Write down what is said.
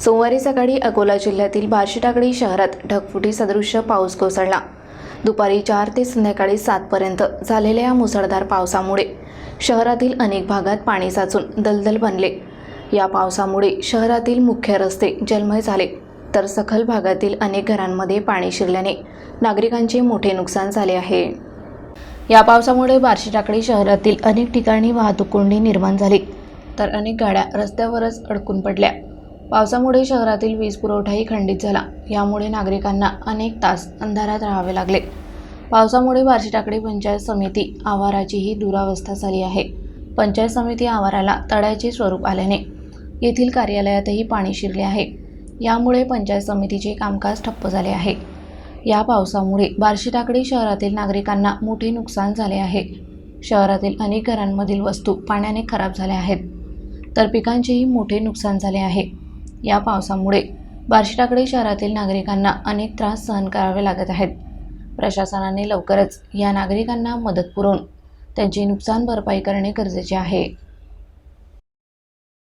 सोमवारी सकाळी अकोला जिल्ह्यातील बार्शीटाकडी शहरात ढगफुटी सदृश्य पाऊस कोसळला. दुपारी चार ते संध्याकाळी सातपर्यंत झालेल्या या मुसळधार पावसामुळे शहरातील अनेक भागात पाणी साचून दलदल बनले. या पावसामुळे शहरातील मुख्य रस्ते जलमय झाले तर सखल भागातील अनेक घरांमध्ये पाणी शिरल्याने नागरिकांचे मोठे नुकसान झाले आहे. या पावसामुळे बार्शी टाकळी शहरातील अनेक ठिकाणी वाहतूक कोंडी निर्माण झाली तर अनेक गाड्या रस्त्यावरच अडकून पडल्या. पावसामुळे शहरातील वीज पुरवठाही खंडित झाला. यामुळे नागरिकांना अनेक तास अंधारात राहावे लागले. पावसामुळे बार्शी टाकडी पंचायत समिती आवाराचीही दुरावस्था झाली आहे. पंचायत समिती आवाराला तळ्याचे स्वरूप आल्याने येथील कार्यालयातही पाणी शिरले आहे. यामुळे पंचायत समितीचे कामकाज ठप्प झाले आहे. या पावसामुळे बार्शी टाकडी शहरातील नागरिकांना मोठे नुकसान झाले आहे. शहरातील अनेक घरांमधील वस्तू पाण्याने खराब झाल्या आहेत. तर पिकांचेही मोठे नुकसान झाले आहे. या पावसामुळे बार्शीटाकडी शहरातील नागरिकांना अनेक त्रास सहन करावे लागत आहेत. प्रशासनाने लवकरच या नागरिकांना मदत पुरवून त्यांची नुकसान भरपाई करणे गरजेचे आहे.